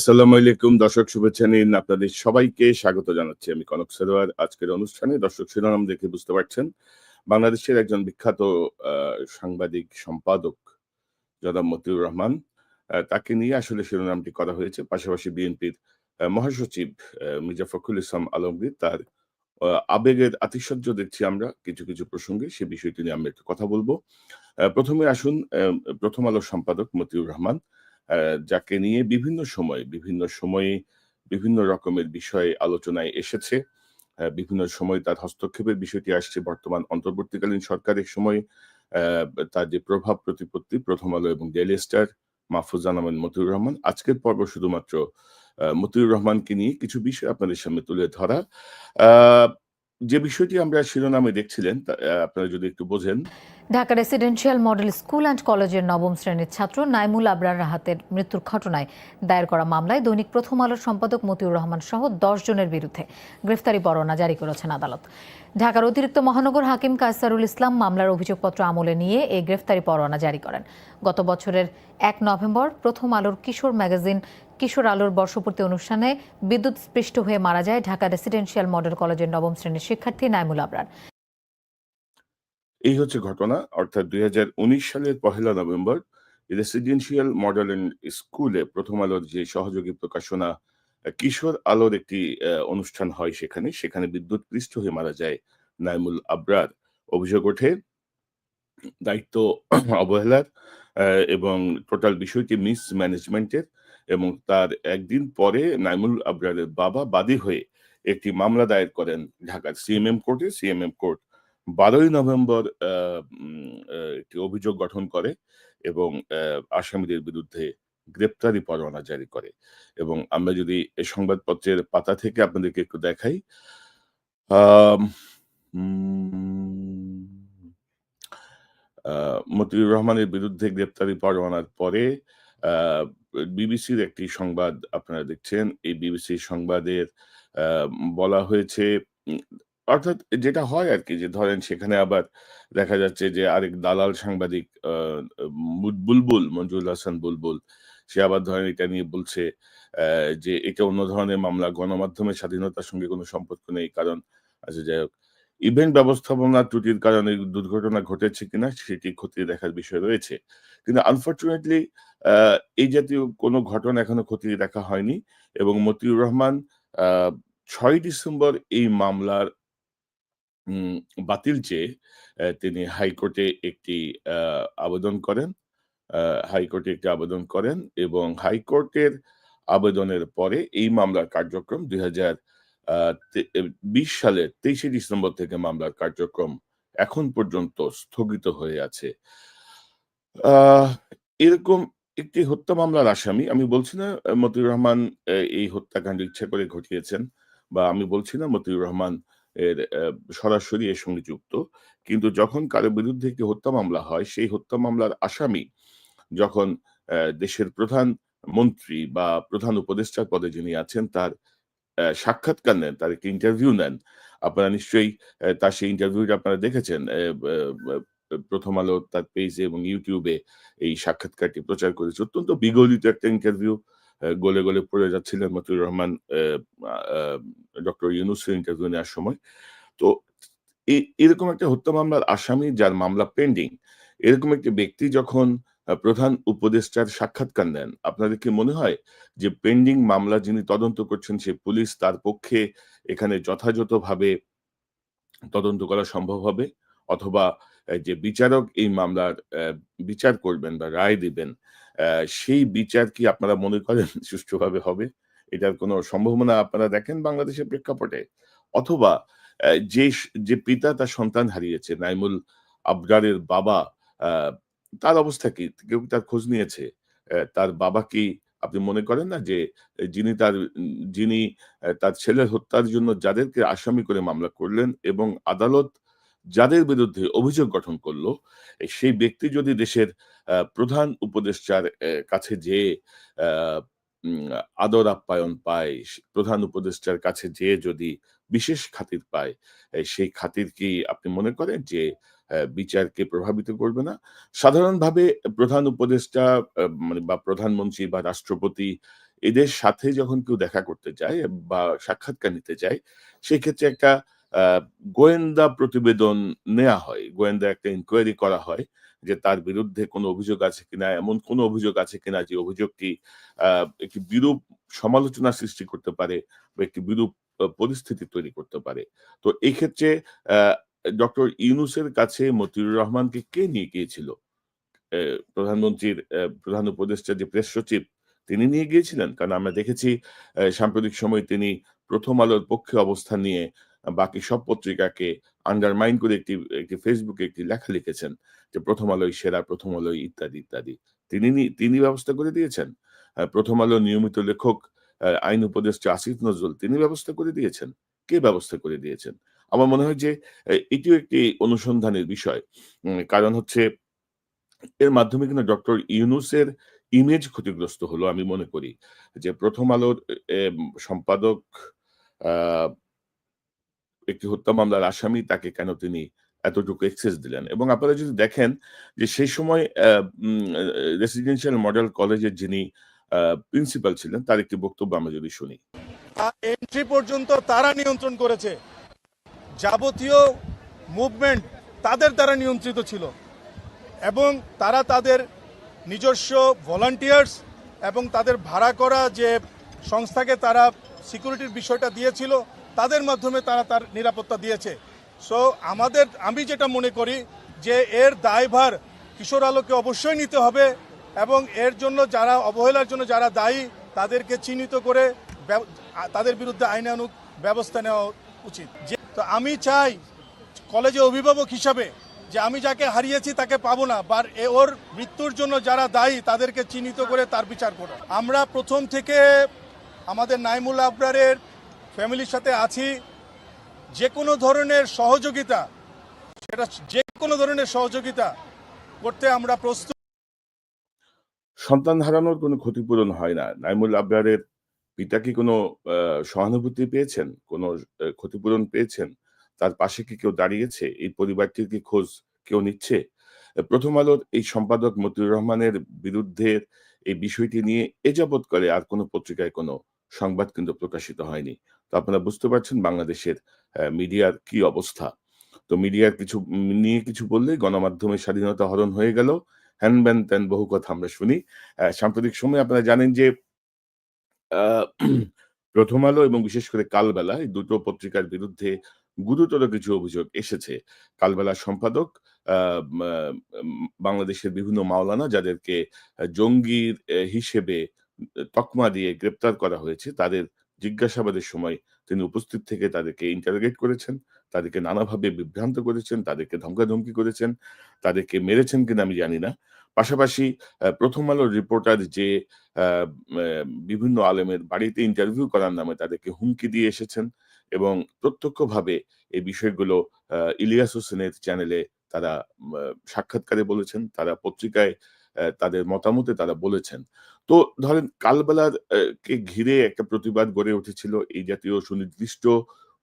আসসালামু আলাইকুম দর্শক শুভেচ্ছা নিন আপনাদের সবাইকে। স্বাগত জানাচ্ছি আমি কনক সরোয়ার। আজকের অনুষ্ঠানে দর্শক শিরোনাম দেখে বুঝতে পারছেন বাংলাদেশের একজন বিখ্যাত সাংবাদিক সম্পাদক জনাব মতিউর রহমান তাকে নিয়ে আসলে শিরোনামটি করা হয়েছে। পাশাপাশি বিএনপির মহাসচিব মির্জা ফখরুল ইসলাম আলমগীর তার আবেগের আতিশয্য দেখছি আমরা কিছু কিছু প্রসঙ্গে। সে বিষয়টি নিয়ে আমরা একটু কথা বলব। প্রথমে আসুন প্রথম আলোর সম্পাদক মতিউর রহমান। আহ, যাকে নিয়ে বিভিন্ন সময়, বিভিন্ন সময়ে বিভিন্ন রকমের বিষয় আলোচনায় এসেছে। বিভিন্ন সময় তার হস্তক্ষেপের বিষয়টি আসছে। বর্তমান অন্তর্বর্তীকালীন সরকারের সময় তার যে প্রভাব প্রতিপত্তি, প্রথম আলো এবং ডেলি স্টার মাহফুজান আহমেদ মতিউর রহমান। আজকের পর্ব শুধুমাত্র মতিউর রহমানকে নিয়ে কিছু বিষয় আপনাদের সামনে তুলে ধরা। যে বিষয়টি আমরা শিরোনামে দেখছিলেন আপনারা যদি একটু বোঝেন। Dhaka residential model school and কলেজের নবম শ্রেণির ছাত্র নাইমুল আবরার রাহাতের মৃত্যুর ঘটনায় দায়ের করা মামলায় দৈনিক প্রথম আলোর সম্পাদক মতিউর রহমান সহ দশ জনের বিরুদ্ধে গ্রেফতারি পরোয়ানা জারি করেছেন আদালত। ঢাকার অতিরিক্ত মহানগর হাকিম কায়সারুল ইসলাম মামলার অভিযোগপত্র আমলে নিয়ে এই গ্রেফতারি পরোয়ানা জারি করেন। গত বছরের এক নভেম্বর প্রথম আলোর কিশোর ম্যাগাজিন কিশোর আলোর বর্ষপূর্তি অনুষ্ঠানে বিদ্যুৎ স্পৃষ্ট হয়ে মারা যায় ঢাকা রেসিডেন্সিয়াল মডেল কলেজের নবম শ্রেণির শিক্ষার্থী নাইমুল আবরার। এই হচ্ছে ঘটনা। অর্থাৎ দুই হাজার উনিশ সালের পহেলা নভেম্বর রেসিডেন্সিয়াল মডেল স্কুলে প্রথম আলোর যে সহযোগী প্রকাশনা, কিশোর আলোর একটি অনুষ্ঠান হয় সেখানে। সেখানে বিদ্যুৎ পৃষ্ঠ হয়ে মারা যায় নাইমুল আবরার। অভিযোগ ওঠে, দায়িত্ব অবহেলার এবং টোটাল বিষয়টি মিস ম্যানেজমেন্টের এবং তার একদিন পরে নাইমুল আবরারের বাবা বাদী হয়ে একটি মামলা দায়ের করেন ঢাকার সিএমএম কোর্টে। সিএমএম কোর্ট বারোই নভেম্বর একটি অভিযোগ গঠন করে এবং আসামিদের বিরুদ্ধে গ্রেপ্তারি পরোয়ানা জারি করে। এবং আমরা যদি সংবাদপত্রের পাতা থেকে আপনাদেরকে একটু দেখাই মতিউর রহমানের বিরুদ্ধে গ্রেপ্তারি পরোয়ানার পরে বিবিসির একটি সংবাদ আপনারা দেখছেন। এই বিবিসির সংবাদের বলা হয়েছে, অর্থাৎ যেটা হয় আর কি যে ধরেন সেখানে আবার দেখা যাচ্ছে যে আরেক দালাল সাংবাদিক বুলবুল মঞ্জুর হাসান বুলবুল, সে আবার ধরেন এটা নিয়ে বলছে যে এটা অন্য ধরনের মামলা, গণমাধ্যমের স্বাধীনতার সঙ্গে কোনো সম্পর্ক নেই। কারণ আচ্ছা যাই হোক ইভেন্ট ব্যবস্থাপনা ত্রুটির কারণে দুর্ঘটনা ঘটেছে কিনা সেটি খতিয়ে দেখার বিষয় রয়েছে। কিন্তু আনফর্চুনেটলি এই জাতীয় কোনো ঘটনা এখনও খতিয়ে দেখা হয়নি এবং মতিউর রহমান ছয় ডিসেম্বর এই মামলার বাতিল চেয়ে তিনি হাইকোর্টে একটি আবেদন করেন হাইকোর্টে একটি আবেদন করেন এবং হাইকোর্টের আবেদনের পরে এই মামলার কার্যক্রম দুই হাজার বিশ সালের তেইশে ডিসেম্বর থেকে মামলার কার্যক্রম এখন পর্যন্ত স্থগিত হয়ে আছে। এরকম একটি হত্যা মামলার আসামি, আমি বলছি না মতিউর রহমান এই হত্যাকাণ্ড ইচ্ছা করে ঘটিয়েছেন বা আমি বলছি না মতিউর রহমান এর সরাসরি এর সঙ্গে যুক্ত, কিন্তু যখন কারও বিরুদ্ধে একটি হত্যা মামলা হয়, সেই হত্যা মামলার আসামি যখন দেশের প্রধান মন্ত্রী বা প্রধান উপদেষ্টার পদে যিনি আছেন, তার সাক্ষাৎকার নেন তার একটি ইন্টারভিউ নেন। আপনারা নিশ্চয়ই তার সেই ইন্টারভিউটা আপনারা দেখেছেন প্রথম আলো তার পেজে এবং ইউটিউবে এই সাক্ষাৎকারটি প্রচার করেছে। অত্যন্ত বিগলিত একটা ইন্টারভিউ গলে গলে পড়ে যাচ্ছিলেন মতিউর রহমান ডক্টর ইউনুসের ইন্টারভিউ নেওয়ার সময়। তো এরকম একটা হত্যা মামলার আসামি যার মামলা পেন্ডিং এরকম একটি ব্যক্তি যখন প্রধান উপদেষ্টার সাক্ষাৎকার নেন। আপনাদের কি মনে হয় যে পেন্ডিং মামলা যিনি তদন্ত করছেন সে পুলিশ তার পক্ষে এখানে যথাযথভাবে তদন্ত করা সম্ভব হবে? অথবা যে বিচারক এই মামলার বিচার করবেন বা রায় দিবেন সেই বিচার কি আপনারা মনে করেন সুষ্ঠুভাবে হবে? এটার কোনো সম্ভাবনা আপনারা দেখেন বাংলাদেশের প্রেক্ষাপটে? অথবা যে যে পিতা তার সন্তান হারিয়েছে, নাইমুল আবরারের বাবা তার অবস্থা কি? কেউ তার খোঁজ নিয়েছে? তার বাবা কি আপনি মনে করেন না যে যিনি তার যিনি তার ছেলের হত্যার জন্য যাদেরকে আসামি করে মামলা করলেন এবং আদালত যাদের বিরুদ্ধে অভিযোগ গঠন করল সেই ব্যক্তি যদি দেশের প্রধান উপদেষ্টার কাছে আহ, আদর আপ্যায়ন পায় প্রধান উপদেষ্টার কাছে যেয়ে যদি বিশেষ খাতির পায় সেই খাতির কি আপনি মনে করেন যে বিচারকে প্রভাবিত করবে না। সাধারণভাবে প্রধান উপদেষ্টা মানে বা প্রধানমন্ত্রী বা রাষ্ট্রপতি এদের সাথে যখন কেউ দেখা করতে যায় বা সাক্ষাৎকার নিতে যায়, সেক্ষেত্রে একটা গোয়েন্দা প্রতিবেদন নেওয়া হয়। গোয়েন্দা একটা ইনকোয়ারি করা হয় যে তার বিরুদ্ধে কোনো অভিযোগ আছে কিনা, এমন কোনো অভিযোগ আছে কিনা যে অভিযোগটি একটি বিরূপ সমালোচনা সৃষ্টি করতে পারে বা একটি বিরূপ পরিস্থিতি তৈরি করতে পারে। তো এই ক্ষেত্রে ডক্টর ইউনুসের কাছে মতিউর রহমানকে কে নিয়ে গিয়েছিল? প্রধানমন্ত্রীর প্রধান উপদেষ্টা যে প্রেস সচিব, তিনি নিয়ে গিয়েছিলেন? কারণ আমরা দেখেছি সাম্প্রতিক সময় তিনি প্রথম আলোর পক্ষে অবস্থান নিয়ে বাকি সব পত্রিকাকে আন্ডারমাইন করে একটি একটি ফেসবুকে একটি লেখা লিখেছেন যে প্রথম আলোয় সেরা, প্রথম আলোয় ইত্যাদি ইত্যাদি। তিনি তিনি ব্যবস্থা করে দিয়েছেন? প্রথম আলো নিয়মিত লেখক আইন উপদেষ্টা আসিফ নজরুল তিনি ব্যবস্থা করে দিয়েছেন? কে ব্যবস্থা করে দিয়েছেন? আমার মনে হয় যে এটিও একটি অনুসন্ধানের বিষয়। কারণ হচ্ছে, এর মাধ্যমে কিন্তু ডক্টর ইউনুসের ইমেজ ক্ষতিগ্রস্ত হলো আমি মনে করি। যে প্রথম আলোর সম্পাদক একটি হত্যা মামলার আসামি তাকে কেন তিনি এতটুকু এক্সেস দিলেন? এবং আপনারা যদি দেখেন যে সেই সময় রেসিডেন্সিয়াল মডেল কলেজের যিনি প্রিন্সিপাল ছিলেন, তার একটি বক্তব্য আমরা যদি শুনি। এন্ট্রি পর্যন্ত তারা নিয়ন্ত্রণ করেছে। যাবতীয় মুভমেন্ট তাদের দ্বারা নিয়ন্ত্রিত ছিল এবং তারা তাদের নিজস্ব ভলান্টিয়ার্স এবং তাদের ভাড়া করা যে সংস্থাকে তারা সিকিউরিটির বিষয়টা দিয়েছিল, তাদের মাধ্যমে তারা তার নিরাপত্তা দিয়েছে। সো আমাদের, আমি যেটা মনে করি যে এর দায়ভার কিশোর আলোকে অবশ্যই নিতে হবে এবং এর জন্য যারা, অবহেলার জন্য যারা দায়ী, তাদেরকে চিহ্নিত করে তাদের বিরুদ্ধে আইনানুগ ব্যবস্থা নেওয়া উচিত। তো আমি চাই কলেজে অভিভাবক হিসাবে যে আমি যাকে হারিয়েছি তাকে পাবো না বা ওর মৃত্যুর জন্য যারা দায়ী তাদেরকে চিহ্নিত করে তার বিচার করা। আমরা প্রথম থেকে আমাদের নাইমুল আবরারের ফ্যামিলির সাথে আছি। যে কোনো ধরনের সহযোগিতা, সেটা যে কোনো ধরনের সহযোগিতা করতে আমরা প্রস্তুত। সন্তান হারানোর কোনো ক্ষতিপূরণ হয় না। নাইমুল আবরারের পিতা কি কোনো সহানুভূতি পেয়েছেন? কোনো ক্ষতিপূরণ পেয়েছেন? তার পাশে কি কেউ দাঁড়িয়েছে? এই পরিবারটির কি খোঁজ কেউ নিচ্ছে? প্রথম আলোর এই সম্পাদক মতিউর রহমানের বিরুদ্ধে এই বিষয়টি নিয়ে এ যাবৎ করে আর কোনো পত্রিকায় কোনো সংবাদ কিন্তু প্রকাশিত হয়নি। তো আপনারা বুঝতে পারছেন বাংলাদেশের মিডিয়ার কি অবস্থা। তো মিডিয়ার কিছু, নিয়ে কিছু বললে গণমাধ্যমের স্বাধীনতা হরণ হয়ে গেল। হ্যান ব্যান ত্যান বহু কথা আমরা শুনি। সাম্প্রতিক সময়ে আপনারা জানেন যে প্রথম আলো এবং বিশেষ করে কালবেলা এই দুটো পত্রিকার বিরুদ্ধে গুরুতর কিছু অভিযোগ এসেছে। কালবেলার সম্পাদক বাংলাদেশের বিভিন্ন মাওলানা যাদেরকে জঙ্গির হিসেবে তকমা দিয়ে গ্রেপ্তার করা হয়েছে, তাদের জিজ্ঞাসাবাদের সময় তিনি উপস্থিত থেকে তাদেরকে ইন্টারোগেট করেছেন, তাদেরকে নানাভাবে বিভ্রান্ত করেছেন, তাদেরকে ধমকাধমকি করেছেন, তাদেরকে মেরেছেন কিনা আমি জানি না। পাশাপাশি প্রথম আলোর রিপোর্টার যে বিভিন্ন আলেমের বাড়িতে ইন্টারভিউ করার নামে তাদেরকে হুমকি দিয়ে এসেছেন এবং প্রত্যক্ষভাবে এই বিষয়গুলো ইলিয়াস হোসেনের চ্যানেলে তারা সাক্ষাৎকারে বলেছেন, তারা পত্রিকায় তাদের মতামতে তারা বলেছেন। তো ধরেন কালবেলার কে ঘিরে একটা প্রতিবাদ গড়ে উঠেছিল, এই জাতীয় সুনির্দিষ্ট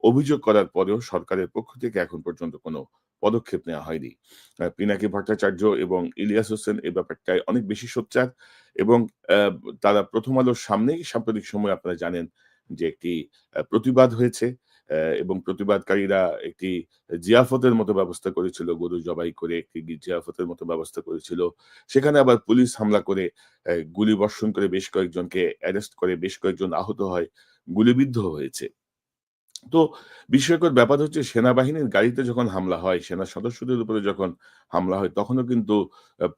অভিযোগ করার পরেও সরকারের পক্ষ থেকে এখন পর্যন্ত কোনো পদক্ষেপ নেওয়া হয়নি। পিনাকি ভট্টাচার্য এবং ইলিয়াস হোসেন এই ব্যাপারটায় অনেক বেশি সোচ্চার এবং তারা প্রথম আলোর সামনেই সাম্প্রতিক সময় আপনারা জানেন যে একটি প্রতিবাদ হয়েছে এবং প্রতিবাদকারীরা একটি জিয়াফতের মতো ব্যবস্থা করেছিল, গরু জবাই করে একটি জিয়াফতের মতো ব্যবস্থা করেছিল। সেখানে আবার পুলিশ হামলা করে গুলি বর্ষণ করে বেশ কয়েকজনকে অ্যারেস্ট করে, বেশ কয়েকজন আহত হয় গুলিবিদ্ধ হয়েছে। তো বিস্ময়কর ব্যাপার হচ্ছে সেনাবাহিনীর গাড়িতে যখন হামলা হয়, সেনা সদস্যদের উপরে যখন হামলা হয়, তখনও কিন্তু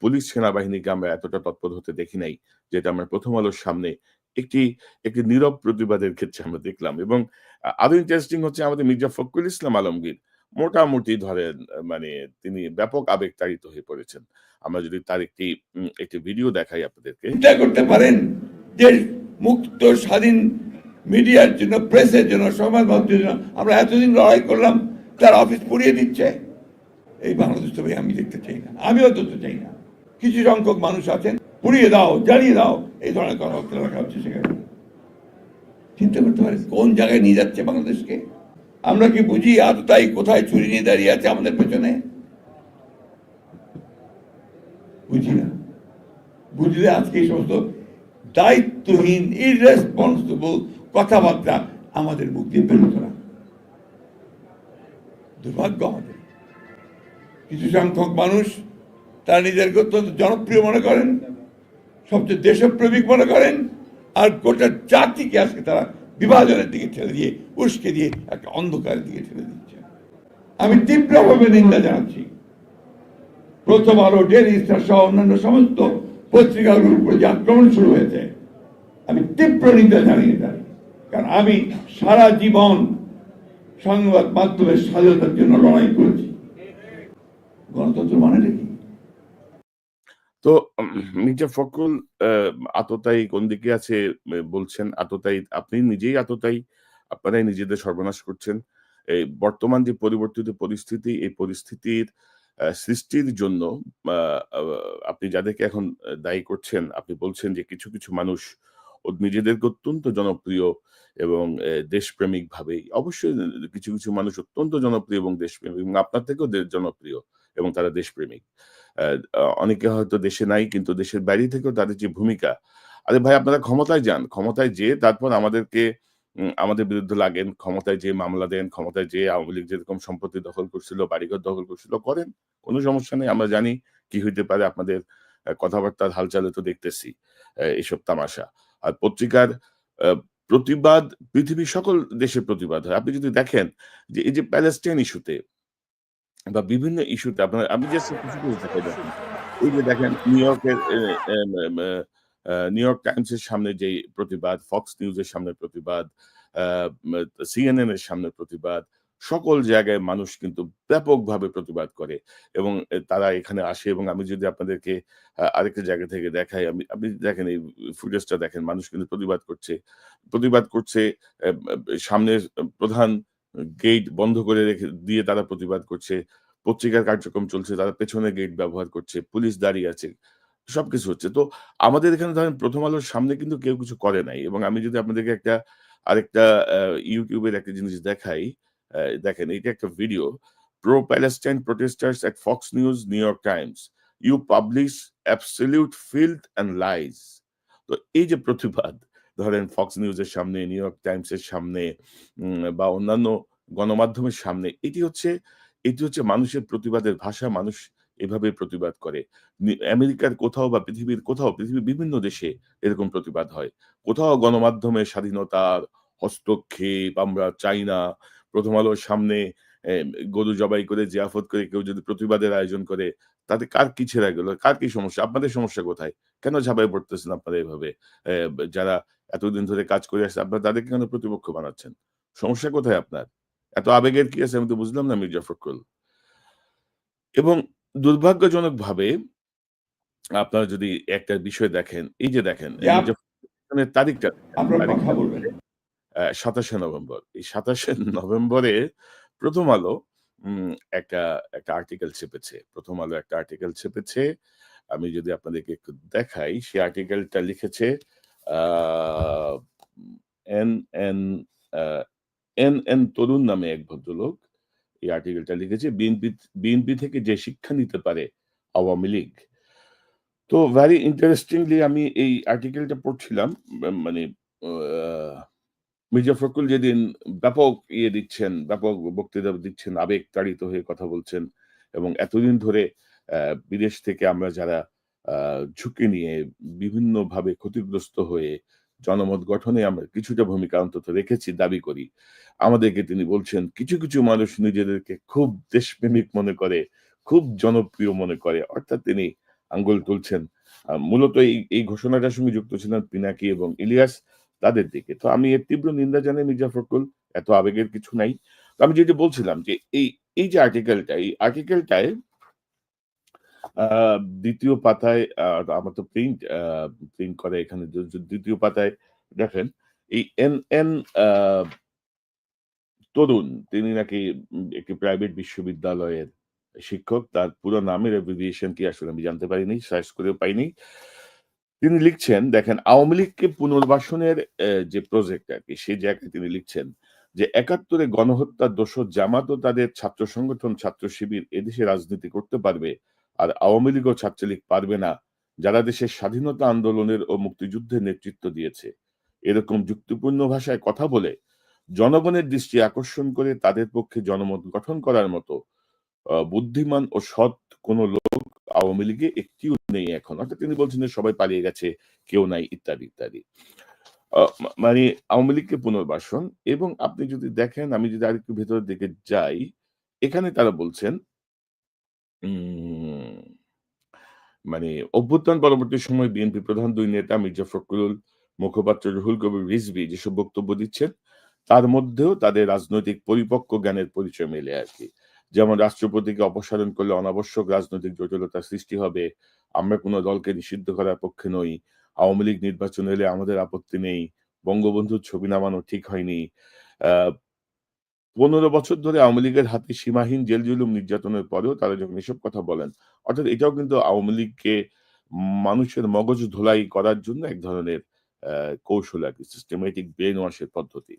পুলিশ সেনাবাহিনীকে আমরা এতটা তৎপর হতে দেখি নাই, যেটা আমরা প্রথম আলোর সামনে একটি একটি নীরব প্রতিবাদের ক্ষেত্রে আমরা দেখলাম। এবং আরও ইন্টারেস্টিং হচ্ছে আমাদের মির্জা ফখরুল ইসলাম আলমগীর, মোটামুটি ধরেন মানে তিনি ব্যাপক আবেগ তাড়িত হয়ে পড়েছেন। আমরা যদি তার একটি একটি ভিডিও দেখাই আপনাদেরকে। চিন্তা করতে পারেন যে মুক্ত স্বাধীন মিডিয়ার জন্য, প্রেসের জন্য সমাজ মাধ্যমের জন্য আমরা এতদিন লড়াই করলাম, তার অফিস পুড়িয়ে দিচ্ছে। এই বাংলাদেশ তো ভাই আমি দেখতে চাই না, আমিও তো চাই না। কিছু সংখ্যক মানুষ আছেন, পুড়িয়ে দাও, জ্বালিয়ে দাও, এই ধরনের কথাবার্তা রাখা হচ্ছে সেখানে। চিন্তা করতে পারেন, কোন জায়গায় নিয়ে যাচ্ছে বাংলাদেশকে? আমরা কি বুঝি আর তাই কোথায় চুরি নিয়ে দাঁড়িয়ে আছে আমাদের পেছনে? বুঝি না। বুঝলে আজকে এই সমস্ত দায়িত্বহীন ইরেসপন্সিবল কথাবার্তা আমাদের মুখ দিয়ে বেরোতো না। দুর্ভাগ্য আমাদের। কিছু সংখ্যক মানুষ, তারা নিজেদেরকে অত্যন্ত জনপ্রিয় মনে করেন, সবচেয়ে দেশপ্রেমিক মনে করেন, আর গোটা জাতিকে আজকে তারা বিভাজনের দিকে ঠেলে দিয়ে, উস্কে দিয়ে একটা অন্ধকারের দিকে ঠেলে দিচ্ছে। আমি তীব্রভাবে নিন্দা জানাচ্ছি। প্রথম আলো ডেলি স্টার সহ অন্যান্য সমস্ত পত্রিকাগুলোর উপরে যে আক্রমণ শুরু হয়েছে, আমি তীব্র নিন্দা জানিয়ে তার কারণ আমি সারা জীবন সংবাদ মাধ্যমের স্বাধীনতার জন্য লড়াই করেছি। গণতন্ত্র মানে কি? তো মির্জা ফখরুল আহ, আততায়ী কোন দিকে আছে বলছেন আততায়ী আপনি নিজেই আততায়ী আপনারাই নিজেদের সর্বনাশ করছেন। এই বর্তমান যে পরিবর্তিত পরিস্থিতি এই পরিস্থিতির আহ, সৃষ্টির জন্য আহ, আহ, আপনি যাদেরকে এখন দায়ী করছেন আপনি বলছেন যে কিছু কিছু মানুষ ও নিজেদেরকে অত্যন্ত জনপ্রিয় এবং দেশপ্রেমিক ভাবে অবশ্যই কিছু কিছু মানুষ অত্যন্ত জনপ্রিয় এবং দেশপ্রেমিক এবং আপনার থেকেও জনপ্রিয় এবং তারা দেশপ্রেমিক। অনেকে হয়তো দেশে নাই কিন্তু দেশের বাইরে থেকেও তাদের যে ভূমিকা। আরে ভাই, আপনারা ক্ষমতায় যান। ক্ষমতায় যেয়ে তারপর আমাদেরকে আমাদের বিরুদ্ধে লাগেন। ক্ষমতায় যে মামলা দেন। ক্ষমতায় যে আওয়ামী লীগ যেরকম সম্পত্তি দখল করছিল, বাড়িঘর দখল করছিল, করেন। কোনো সমস্যা নেই। আমরা জানি কি হইতে পারে আপনাদের কথাবার্তার হালচালে তো দেখতেছি এইসব তামাশা। আর পত্রিকার প্রতিবাদ পৃথিবীর সকল দেশের প্রতিবাদ হয়। আপনি যদি দেখেন যে এই যে প্যালেস্টাইন ইস্যুতে বা বিভিন্ন ইস্যুতে আপনার, আমি জাস্ট কিছু দেখেন। এই যে দেখেন নিউ ইয়র্কের নিউ ইয়র্ক টাইমসের সামনে যে প্রতিবাদ ফক্স নিউজের সামনে প্রতিবাদ সিএনএন এর সামনে প্রতিবাদ সকল জায়গায় মানুষ কিন্তু ব্যাপকভাবে প্রতিবাদ করে এবং তারা এখানে আসে এবং আমি যদি আপনাদেরকে আরেকটা জায়গা থেকে দেখাই, আমি, আপনি দেখেন এই ফুটেজটা দেখেন, মানুষ কিন্তু প্রতিবাদ করছে। প্রতিবাদ করছে সামনের প্রধান গেট বন্ধ করে রেখে, দিয়ে তারা প্রতিবাদ করছে। পত্রিকার কার্যক্রম চলছে, তারা পেছনে গেট ব্যবহার করছে, পুলিশ দাঁড়িয়ে আছে, সবকিছু হচ্ছে। তো আমাদের এখানে ধরেন প্রথম আলোর সামনে কিন্তু কেউ কিছু করে নাই এবং আমি যদি আপনাদেরকে একটা, আরেকটা ইউটিউবের একটা জিনিস দেখাই দেখেন এটা একটা video pro Palestine protesters at Fox News New York Times you publish absolute field and lies তো এই যে প্রতিবাদ, ধরেন ফক্স নিউজের সামনে নিউ ইয়র্ক টাইমসের সামনে বা অন্যান্য গণমাধ্যমের সামনে, এটি হচ্ছে এটি হচ্ছে মানুষের প্রতিবাদের ভাষা, মানুষ এভাবে প্রতিবাদ করে। আমেরিকার কোথাও বা পৃথিবীর কোথাও, পৃথিবীর বিভিন্ন দেশে এরকম প্রতিবাদ হয়। কোথাও গণমাধ্যমের স্বাধীনতার হস্তক্ষেপ, আমরা চাই না প্রথম আলোর সামনে গরু জবাই করে জিয়াফত করে কেউ যদি প্রতিবাদের আয়োজন করে তাতে কার কি ছেড়ে গেল? কার কি সমস্যা? আপনাদের সমস্যা কোথায়? কেন ঝাঁপাই পড়তেছেন আপনারা এভাবে? যারা এতদিন ধরে কাজ করে আসছে আপনারা তাদেরকে কেন প্রতিপক্ষ বানাচ্ছেন? সমস্যা কোথায় আপনার? এত আবেগের কি আছে? আমি তো বুঝলাম না মির্জা ফখরুল। এবং দুর্ভাগ্যজনক ভাবে আপনারা যদি একটা বিষয় দেখেন এই যে দেখেন তারিখটা সাতাশে নভেম্বর। এই সাতাশে নভেম্বরে প্রথম আলো একটা একটা আর্টিকেল ছেপেছে। প্রথম আলো একটা আর্টিকেল ছেপেছে। আমি যদি আপনাদেরকে একটু দেখাই, সে আর্টিকেলটা লিখেছে N N N N Tarun নামে এক ভদ্রলোক। এই আর্টিকেলটা লিখেছে, বিএনপি বিএনপি থেকে যে শিক্ষা নিতে পারে আওয়ামী লীগ। তো ভ্যারি ইন্টারেস্টিংলি আমি এই আর্টিকেলটা পড়ছিলাম মানে মির্জা ফখরুল যেদিন ব্যাপক ইয়ে দিচ্ছেন, ব্যাপক বক্তৃতা দিচ্ছেন আবেগ তাড়িত হয়ে কথা বলছেন এবং এতদিন ধরে বিদেশ থেকে আমরা যারা ঝুঁকি নিয়ে বিভিন্নভাবে ক্ষতিগ্রস্ত হয়ে জনমত গঠনে আমরা কিছুটা ভূমিকা অন্তত রেখেছি, দাবি করি। আমাদেরকে তিনি বলছেন, কিছু কিছু মানুষ নিজেদেরকে খুব দেশপ্রেমিক মনে করে, খুব জনপ্রিয় মনে করে। অর্থাৎ তিনি আঙ্গুল তুলছেন। মূলত এই এই ঘোষণাটার সঙ্গে যুক্ত ছিলেন পিনাকি এবং ইলিয়াস। তাদের দিকে। তো আমি এর তীব্র নিন্দা জানাই মির্জা ফখরুল, এত আবেগের কিছু নাই। তো আমি যেটা বলছিলাম যে এই এই যে আর্টিকেলটা এই আর্টিকেলটায় দ্বিতীয় পাতায় আমার তো প্রিন্ট প্রিন্ট করে এখানে দ্বিতীয় পাতায়, দেখেন, এই এন এন তরুণ, তিনি নাকি একটি প্রাইভেট বিশ্ববিদ্যালয়ের শিক্ষক, তার পুরো নামের অ্যাব্রিভিয়েশন কি আসলে আমি জানতে পারিনি সার্চ করেও পাইনি। তিনি লিখছেন, দেখেন, আওয়ামী লীগকে পুনর্বাসনের যে প্রজেক্ট আর কি সেই জায়গায় তিনি লিখছেন যে, একাত্তরে গণহত্যার দোষর জামাত ও তাদের ছাত্র সংগঠন, ছাত্র শিবির এদেশে রাজনীতি করতে পারবে আর আওয়ামী লীগ ও ছাত্রলীগ পারবে না, যারা দেশের স্বাধীনতা আন্দোলনের ও মুক্তিযুদ্ধের নেতৃত্ব দিয়েছে। এরকম যুক্তিপূর্ণ ভাষায় কথা বলে জনগণের দৃষ্টি আকর্ষণ করে তাদের পক্ষে জনমত গঠন করার মতো বুদ্ধিমান ও সৎ কোনো লোক আওয়ামী লীগে একটিও নেই এখন। অর্থাৎ তিনি বলছেন যে সবাই পালিয়ে গেছে, কেউ নাই, ইত্যাদি ইত্যাদি। মানে আওয়ামী লীগকে পুনর্বাসন এবং আপনি যদি দেখেন, আমি যদি আরেকটু ভেতরের দিকে যাই, এখানে তারা বলছেন মানে অভ্যুত্থান পরবর্তী সময় বিএনপি প্রধান দুই নেতা মির্জা ফখরুল, মুখপাত্র রুহুল কবির রিজভী যেসব বক্তব্য দিচ্ছেন, তার মধ্যেও তাদের রাজনৈতিক পরিপক্ক জ্ঞানের পরিচয় মেলে আর কি। যেমন রাষ্ট্রপতিকে অপসারণ করলে অনাবশ্যক রাজনৈতিক জটিলতার সৃষ্টি হবে, আমরা কোনো দলকে নিষিদ্ধ করার পক্ষে নই। আওয়ামী লীগ নির্বাচন এলে আমাদের আপত্তি নেই। বঙ্গবন্ধুর ছবি নামানো ঠিক হয়নি। পনেরো বছর ধরে আওয়ামী লীগের হাতে সীমাহীন জেল জুলুম নির্যাতনের পরেও তারা যখন এসব কথা বলেন, অর্থাৎ এটাও কিন্তু আওয়ামী লীগকে মানুষের মগজ ধোলাই করার জন্য এক ধরনের কৌশল আর কি সিস্টেমেটিক ব্রেন ওয়াশের পদ্ধতি।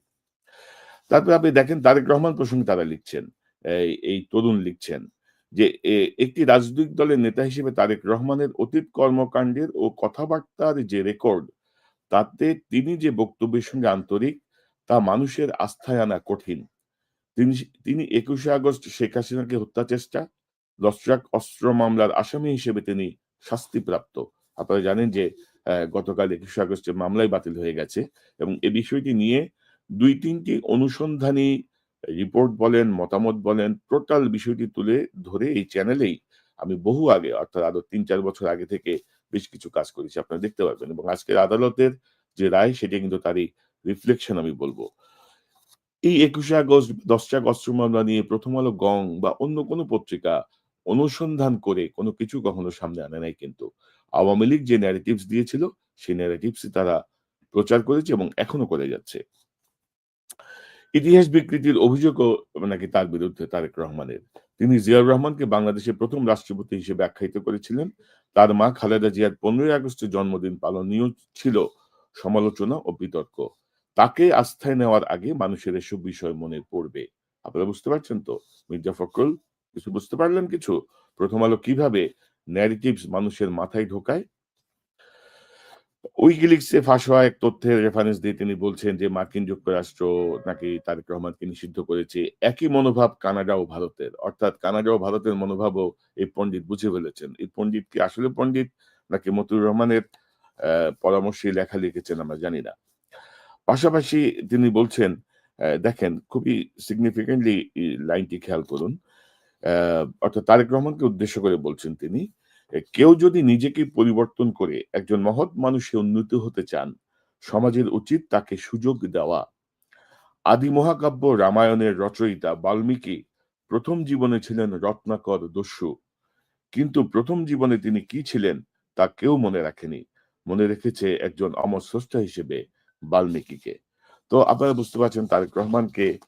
তারপরে আপনি দেখেন তারেক রহমান প্রসঙ্গে তারা লিখছেন এই তরুণ লিখছেন যে একটি রাজনৈতিক দলের নেতা হিসেবে তারেক রহমানের অতীত কর্মকাণ্ডের ও কথাবার্তার যে রেকর্ড, তাতে তিনি যে বক্তব্যের সঙ্গে আন্তরিক, তা মানুষের আস্থায় আনা কঠিন। তিনি তিনি একুশে আগস্ট শেখ হাসিনাকে হত্যা চেষ্টা দশরাক অস্ত্র মামলার আসামি হিসেবে তিনি শাস্তিপ্রাপ্ত। আপনারা জানেন যে গতকাল একুশে আগস্টের মামলায় বাতিল হয়ে গেছে এবং এ বিষয়টি নিয়ে দুই তিনটি অনুসন্ধানী রিপোর্ট বলেন, মতামত বলেন টোটাল বিষয়টি তুলে ধরে এই চ্যানেলেই আমি বহু আগে, অর্থাৎ আরও তিন চার বছর আগে থেকে বেশ কিছু কাজ করেছি, আপনারা দেখতে পারবেন। এবং আজকের আদালতের যে রায়, সেটা কিন্তু তারই রিফ্লেকশন আমি বলব। এই একুশে আগস্ট, দশটা আগস্ট মামলা নিয়ে প্রথম আলো গং বা অন্য কোনো পত্রিকা অনুসন্ধান করে কোনো কিছু কখনো সামনে আনে নাই কিন্তু। আওয়ামী লীগ যে ন্যারেটিভস দিয়েছিল, সেই ন্যারেটিভস তারা প্রচার করেছে এবং এখনও করে যাচ্ছে। ইতিহাস বিকৃতির অভিযোগও নাকি তার বিরুদ্ধে তারেক রহমানের। তিনি জিয়াউর রহমানকে বাংলাদেশের প্রথম রাষ্ট্রপতি হিসেবে আখ্যায়িত করেছিলেন। তার মা খালেদা জিয়ার পনেরোই আগস্টের জন্মদিন পালনীয় ছিল সমালোচনা ও বিতর্ক। তাকে আস্থায় নেওয়ার আগে মানুষের এসব বিষয় মনে পড়বে। আপনারা বুঝতে পারছেন তো? মির্জা ফখরুল, কিছু বুঝতে পারলেন কিছু? প্রথম আলো কীভাবে ন্যারেটিভস মানুষের মাথায় ঢোকায়? উইকিলিক্সে ফাঁস হওয়া এক তথ্যের রেফারেন্স দিয়ে তিনি বলছেন যে, মার্কিন যুক্তরাষ্ট্র নাকি তারেক রহমানকে নিষিদ্ধ করেছে একই মনোভাব কানাডা ও ভারতের। অর্থাৎ কানাডা ও ভারতের মনোভাবও এই পণ্ডিত বুঝে ফেলেছেন। এই পণ্ডিত কি আসলে পণ্ডিত নাকি মতুর রহমানের পরামর্শে লেখা লিখেছেন আমরা জানি না। পাশাপাশি তিনি বলছেন দেখেন, খুবই সিগনিফিকেন্টলি লাইনটি খেয়াল করুন অর্থাৎ তারেক রহমানকে উদ্দেশ্য করে বলছেন তিনি কেউ যদি নিজেকে পরিবর্তন করে একজন মহৎ মানুষে উন্নীত হতে চান, সমাজের উচিত তাকে সুযোগ দেওয়া। আদি মহাকাব্য রামায়ণের রচয়িতা বাল্মীকি প্রথম জীবনে ছিলেন রত্নাকর দস্যু। কিন্তু প্রথম জীবনে তিনি কি ছিলেন তা কেউ মনে রাখেনি। মনে রেখেছে একজন অমর স্রষ্টা হিসেবে বাল্মীকিকে। তো আপনারা বুঝতে পারছেন তারেক রহমানকে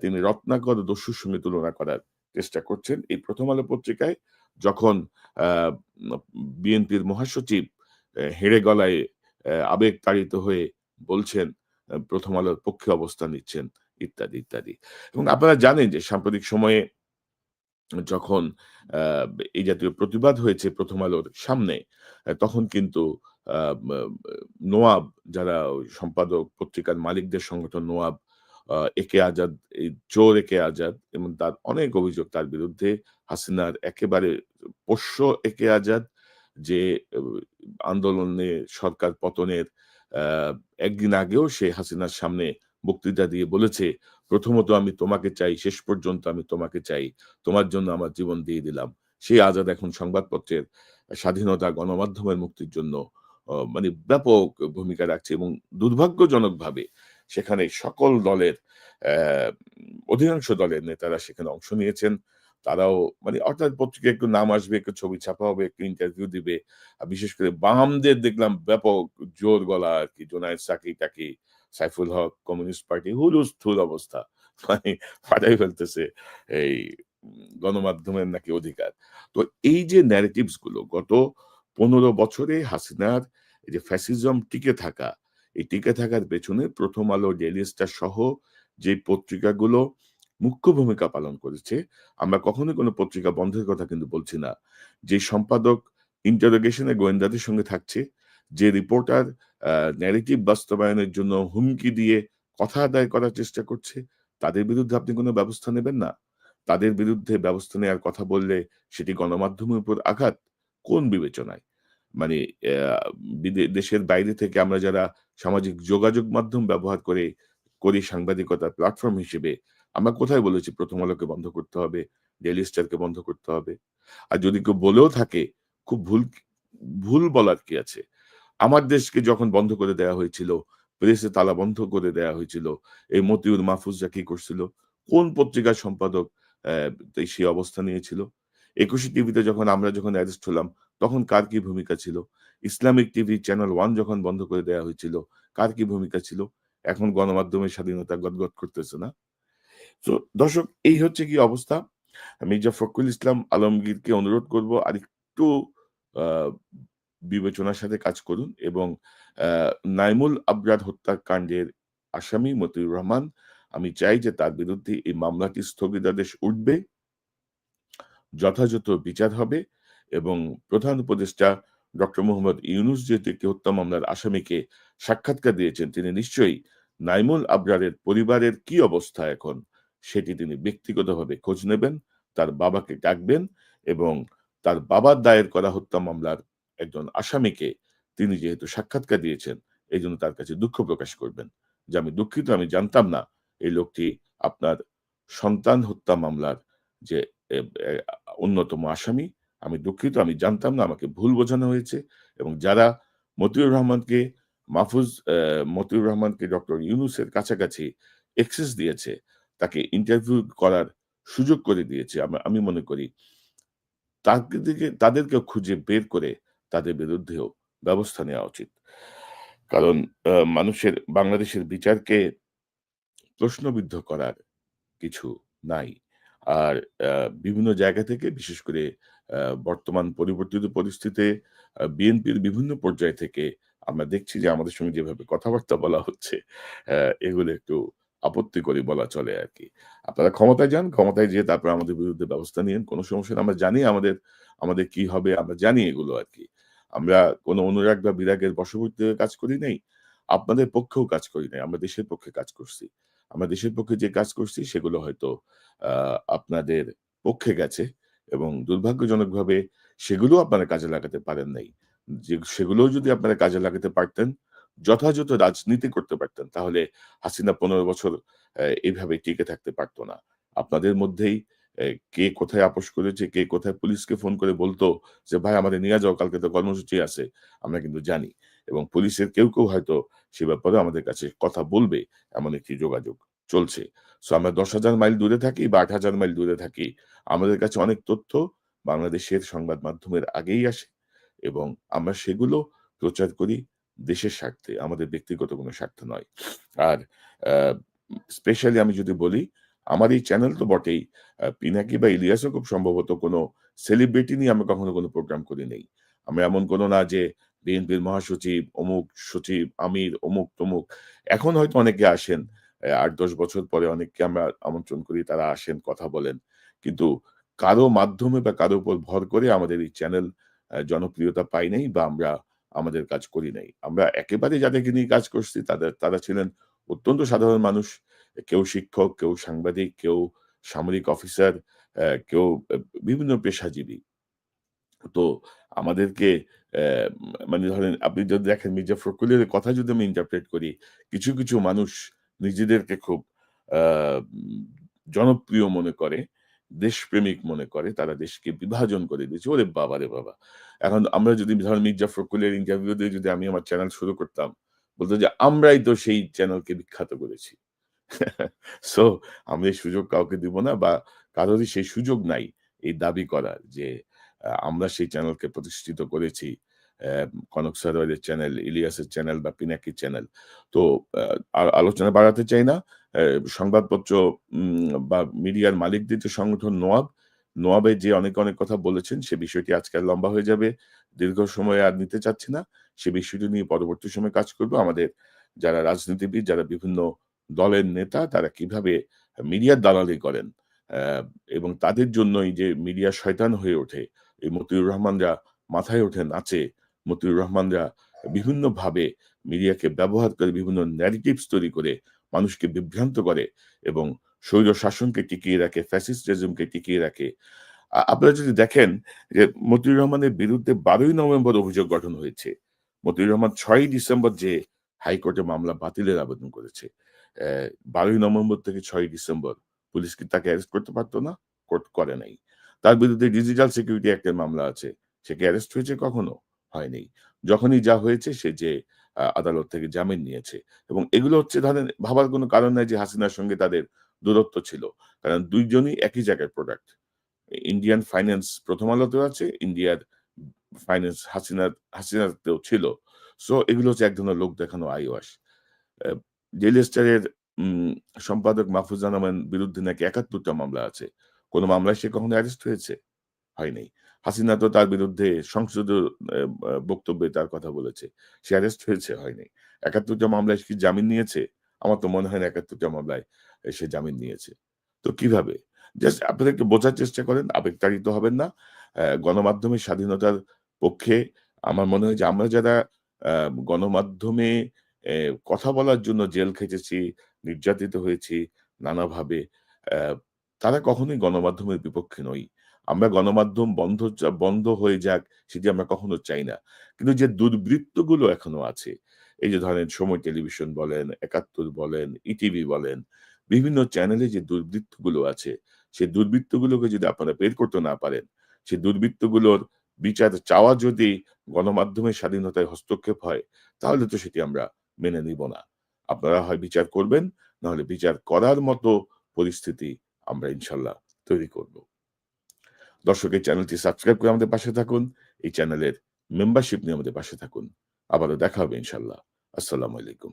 তিনি রত্নাকর দস্যুর সঙ্গে তুলনা করার চেষ্টা করছেন। এই প্রথম আলো পত্রিকায় যখন বিএনপির মহাসচিব হেড়ে গলায় আবেগ তাড়িত হয়ে বলছেন প্রথম আলোর পক্ষে অবস্থান নিচ্ছেন, ইত্যাদি ইত্যাদি। এবং আপনারা জানেন যে সাম্প্রতিক সময়ে যখন এই জাতীয় প্রতিবাদ হয়েছে প্রথম আলোর সামনে তখন কিন্তু নোয়াব যারা সম্পাদক পত্রিকার মালিকদের সংগঠন নোয়াব একে আজাদ, এই চোর একে আজাদ এবং তার অনেক অভিযোগ তার বিরুদ্ধে হাসিনার একেবারে পোষ্য একে আজাদ যে, আন্দোলনে সরকার পতনের একদিন আগেও সে হাসিনার সামনে বক্তৃতা দিয়ে বলেছে, প্রথমত আমি তোমাকে চাই, শেষ পর্যন্ত আমি তোমাকে চাই, তোমার জন্য আমার জীবন দিয়ে দিলাম। সেই আজাদ এখন সংবাদপত্রের স্বাধীনতা গণমাধ্যমের মুক্তির জন্য মানে ব্যাপক ভূমিকা রাখছে এবং দুর্ভাগ্যজনকভাবে সেখানে সকল দলের অধিকাংশ দলের নেতারা সেখানে অংশ নিয়েছেন। তারাও মানে অর্থাৎ পত্রিকায় একটু নাম আসবে, একটু ছবি ছাপা হবে, একটু ইন্টারভিউ দিবে। আর বিশেষ করে বামদের দেখলাম ব্যাপক জোর গলা আর কি, জোনায়েদ সাকি টাকি সাইফুল হক, কমিউনিস্ট পার্টি, হুলুস থুল অবস্থা। মানে ফাটাই ফেলতেছে এই গণমাধ্যমের নাকি অধিকার। তো এই যে ন্যারেটিভসগুলো, গত পনেরো বছরে হাসিনার যে ফ্যাসিজম টিকে থাকা এই টিকে থাকার পেছনে প্রথম আলো ডেইলি স্টার সহ যে পত্রিকাগুলো মুখ্য ভূমিকা পালন করেছে, আমরা কখনোই কোনো পত্রিকা বন্ধের কথা কিন্তু বলছি না। যে সম্পাদক ইন্টারোগেশনে গোয়েন্দাদের সঙ্গে থাকছে, যে রিপোর্টার ন্যারেটিভ বাস্তবায়নের জন্য হুমকি দিয়ে কথা আদায় করার চেষ্টা করছে, তাদের বিরুদ্ধে আপনি কোনো ব্যবস্থা নেবেন না? তাদের বিরুদ্ধে ব্যবস্থা নেওয়ার কথা বললে সেটি গণমাধ্যমের উপর আঘাত? কোন বিবেচনায়? মানে দেশের বাইরে থেকে আমরা যারা সামাজিক যোগাযোগ মাধ্যম ব্যবহার করে করি সাংবাদিকতার প্ল্যাটফর্ম হিসেবে, আমরা কোথায় বলেছি প্রথম আলোকে বন্ধ করতে হবে ডেইলি স্টারকে বন্ধ করতে হবে? আর যদি কেউ বলেও থাকে, খুব ভুল ভুল বলার কি আছে? আমার দেশকে যখন বন্ধ করে দেওয়া হয়েছিল প্রেসে তালা বন্ধ করে দেওয়া হয়েছিল, এই মতিউর মাহফুজরা কি করছিল, কোন পত্রিকার সম্পাদক সেই অবস্থা নিয়েছিল? একুশে টিভিতে যখন আমরা যখন অ্যারেস্ট হলাম তখন কার কি ভূমিকা ছিল? ইসলামিক টিভি চ্যানেল ওয়ান যখন বন্ধ করে দেওয়া হয়েছিল, কার কি ভূমিকা ছিল? এখন গণমাধ্যমের স্বাধীনতা গদগদ করতেছে না? তো দর্শক, এই হচ্ছে কি অবস্থা? মির্জা ফখরুল ইসলাম আলমগীরকে অনুরোধ করব আর একটু বিবেচনার সাথে কাজ করুন এবং নাইমুল আবরার হত্যাকাণ্ডের আসামি মতিউর রহমান, আমি চাই যে তার বিরুদ্ধে এই মামলাটি স্থগিতাদেশ উঠবে, যথাযথ বিচার হবে এবং প্রধান উপদেষ্টা ডক্টর মোহাম্মদ ইউনুস যেহেতু একটি হত্যা মামলার আসামিকে সাক্ষাৎকার দিয়েছেন, তিনি নিশ্চয়ই নাইমুল আবরারের পরিবারের কি অবস্থা এখন? সেটি তিনি ব্যক্তিগতভাবে খোঁজ নেবেন, তার বাবাকে ডাকবেন এবং তার বাবার দায়ের করা হত্যা মামলার একজন আসামিকে তিনি যেহেতু সাক্ষাৎকার দিয়েছেন এই জন্য তার কাছে দুঃখ প্রকাশ করবেন। যে আমি দুঃখিত, আমি জানতাম না এই লোকটি আপনার সন্তান হত্যা মামলার যে অন্যতম আসামি। আমি দুঃখিত, আমি জানতাম না, আমাকে ভুল বোঝানো হয়েছে এবং যারা মতিউর রহমানকে, মাহফুজ মতিউর রহমানকে ডক্টর ইউনুসের কাছাকাছি এক্সেস দিয়েছে, তাকে ইন্টারভিউ করার সুযোগ করে দিয়েছে, আমি- মনে করি। তাদেরকে তাদেরকে খুঁজে বের করে তাদের বিরুদ্ধেও ব্যবস্থা নেওয়া উচিত। কারণ মানুষের, বাংলাদেশের বিচারকে প্রশ্নবিদ্ধ করার কিছু নাই। আর বিভিন্ন জায়গা থেকে বিশেষ করে বর্তমান পরিবর্তিত পরিস্থিতিতে বিএনপির বিভিন্ন পর্যায় থেকে আমরা দেখছি যে আমাদের সঙ্গে যেভাবে কথাবার্তা বলা হচ্ছে এগুলো একটু আপত্তি করে বলা চলে আর কি। আপনারা ক্ষমতায় যান, ক্ষমতায় যেয়ে তারপর আমাদের বিরুদ্ধে ব্যবস্থা নিয়েন কোনো সমস্যা আমরা জানি আমাদের আমাদের কি হবে, আমরা জানি এগুলো আর কি। আমরা কোনো অনুরাগ বা বিরাগের বশবর্তী কাজ করি নাই, আপনাদের পক্ষেও কাজ করি নাই, আমরা দেশের পক্ষে কাজ করছি। আমরা দেশের পক্ষে যে কাজ করছি, সেগুলো হয়তো আপনাদের পক্ষে গেছে এবং দুর্ভাগ্যজনকভাবে সেগুলো আপনারা কাজে লাগাতে পারেন নাই। যে, সেগুলোও যদি আপনারা কাজে লাগাতে পারতেন, যথাযথ রাজনীতি করতে পারতেন, তাহলে হাসিনা পনেরো বছর এইভাবে টিকে থাকতে পারতো না। আপনাদের মধ্যেই কে কোথায় আপোষ করেছে, কে কোথায় পুলিশকে ফোন করে বলতো যে, ভাই, আমাদের নিয়ে যাও, কালকে তো কর্মসূচি আছে, আমরা কিন্তু জানি। এবং পুলিশের কেউ কেউ হয়তো সে ব্যাপারে আমাদের কাছে কথা বলবে, এমন একটি যোগাযোগ চলছে। সো আমরা দশ হাজার মাইল দূরে থাকি বা আট হাজার মাইল দূরে থাকি। আমাদের কাছে অনেক তথ্য বাংলাদেশের সংবাদ মাধ্যমের আগেই আসে এবং আমরা সেগুলো প্রচার করি দেশের স্বার্থে, আমাদের ব্যক্তিগত কোনো স্বার্থ নয়। আর স্পেশালি আমি যদি বলি, আমার এই চ্যানেল তো বটেই। পিনাকি বা ইলিয়াসও খুব সম্ভবত কোনো সেলিব্রিটি নিয়ে আমরা কখনো কোনো প্রোগ্রাম করি নেই। আমরা এমন কোনো না যে বিএনপির মহাসচিব, অমুক সচিব, আমির অমুক তমুক এখন হয়তো অনেকে আসেন আট, দশ বছর পরে অনেককে আমরা আমন্ত্রণ করি তারা আসেন, কথা বলেন। কিন্তু কারও মাধ্যমে বা কারও উপর ভর করে আমাদের এই চ্যানেল জনপ্রিয়তা পাই নাই বা আমরা আমাদের কাজ করি নাই। আমরা একেবারে যাদেরকে নিয়ে কাজ করছি, তাদের, তারা ছিলেন অত্যন্ত সাধারণ মানুষ। কেউ শিক্ষক, কেউ সাংবাদিক, কেউ সামরিক অফিসার কেউ বিভিন্ন পেশাজীবী। তো আমাদেরকে মানে ধরেন আপনি যদি দেখেন মির্জা ফখরুলের কথা যদি আমি ইন্টারপ্রেট করি, কিছু কিছু মানুষ নিজেদেরকে খুব জনপ্রিয় মনে করে, দেশপ্রেমিক মনে করে, তারা দেশকে বিভাজন করে দিয়েছে। ওরে বাবা রে বাবা। এখন আমরা যদি ধরেন মির্জা ফখরুলের ইন্টারভিউ দিয়ে যদি আমি আমার চ্যানেল শুরু করতাম, বলতো যে, আমরাই তো সেই চ্যানেলকে বিখ্যাত করেছি। সো আমি এই সুযোগ কাউকে দিব না বা কারোরই সেই সুযোগ নাই এই দাবি করার যে আমরা সেই চ্যানেলকে প্রতিষ্ঠিত করেছি। কনক সরোয়ারের চ্যানেল ইলিয়াসের চ্যানেল বা পিনাকির চ্যানেল তো আলোচনা বাড়াতে চাই না। সংবাদপত্র বা মিডিয়ার মালিকদের যে সংগঠন নোয়াব নোয়াবে যে অনেক অনেক কথা বলেছেন, সে বিষয়টি আজকাল লম্বা হয়ে যাবে। দীর্ঘ সময় আর নিতে চাচ্ছি না। সে বিষয়টি নিয়ে পরবর্তী সময় কাজ করব। আমাদের যারা রাজনীতিবিদ, যারা বিভিন্ন দলের নেতা, তারা কীভাবে মিডিয়ার দালালি করেন? এবং তাদের জন্যই যে মিডিয়া শয়তান হয়ে ওঠে, এই মতিউর রহমানরা মাথায় ওঠে নাচে মতিউর রহমানরা বিভিন্নভাবে মিডিয়াকে ব্যবহার করে বিভিন্ন ন্যারেটিভস তৈরি করে মানুষকে বিভ্রান্ত করে এবং স্বৈর শাসনকে টিকিয়ে রাখে ফ্যাসিস্ট রেজমকে টিকিয়ে রাখে। আপনারা যদি দেখেন যে মতিউর রহমানের বিরুদ্ধে বারোই নভেম্বর অভিযোগ গঠন হয়েছে। মতিউর রহমান ছয়ই ডিসেম্বর যে হাইকোর্টে মামলা বাতিলের আবেদন করেছে। বারোই নভেম্বর থেকে ছয়ই ডিসেম্বর পুলিশ কি তাকে অ্যারেস্ট করতে পারতো না? কোর্ট করে নাই। তার বিরুদ্ধে ডিজিটাল সিকিউরিটি অ্যাক্টের মামলা আছে। সে কি অ্যারেস্ট হয়েছে কখনো? হয়নি। যখনই যা হয়েছে সে যে আদালত থেকে জামিন নিয়েছে। এবং এগুলো হচ্ছে ধরেন ভাবার কোনো কারণ নাই যে হাসিনার সঙ্গে তাদের দূরত্ব ছিল। কারণ দুইজনই একই জায়গার প্রোডাক্ট ইন্ডিয়ান ফাইন্যান্স প্রথম আলোতেও আছে ইন্ডিয়ার ফাইন্যান্স হাসিনার, হাসিনাতেও ছিল। সো এগুলো হচ্ছে এক ধরনের লোক দেখানো আইওয়াস। ডেইলি স্টারের সম্পাদক মাহফুজা নামের বিরুদ্ধে নাকি একাত্তরটা মামলা আছে। কোনো মামলায় সে কখনো অ্যারেস্ট হয়েছে? হয়নি। হাসিনা তো তার বিরুদ্ধে সংসদীয় বক্তব্যে তার কথা বলেছে। সে অ্যারেস্ট হয়েছে, হয়নি। একাত্তরটা মামলায় কি জামিন নিয়েছে? আমার তো মনে হয় না একাত্তরটা মামলায় সে জামিন নিয়েছে। তো কীভাবে? জাস্ট আপনারা একটু বোঝার চেষ্টা করেন, আবেগতাড়িত হবেন না। গণমাধ্যমের স্বাধীনতার পক্ষে আমার মনে হয় যে আমরা যারা গণমাধ্যমে কথা বলার জন্য জেল খেটেছি নির্যাতিত হয়েছি নানাভাবে তারা কখনোই গণমাধ্যমের বিপক্ষে নই। আমরা গণমাধ্যম বন্ধ বন্ধ হয়ে যাক, সেটি আমরা কখনো চাই না। কিন্তু যে দুর্বৃত্তগুলো এখনও আছে, এই যে ধরেন সময় টেলিভিশন বলেন, একাত্তর বলেন, ইটিভি বলেন, বিভিন্ন চ্যানেলে যে দুর্বৃত্তগুলো আছে সেই দুর্বৃত্তগুলোকে যদি আপনারা বের করতে না পারেন সেই দুর্বৃত্তগুলোর বিচার চাওয়া যদি গণমাধ্যমের স্বাধীনতায় হস্তক্ষেপ হয়, তাহলে তো সেটি আমরা মেনে নিব না। আপনারা হয় বিচার করবেন, নাহলে বিচার করার মতো পরিস্থিতি আমরা ইনশাল্লাহ তৈরি করব। দর্শক এই চ্যানেলটি সাবস্ক্রাইব করে আমাদের পাশে থাকুন, এই চ্যানেলের মেম্বারশিপ নিয়ে আমাদের পাশে থাকুন। আবারও দেখা হবে ইনশাল্লাহ। আসসালামু আলাইকুম।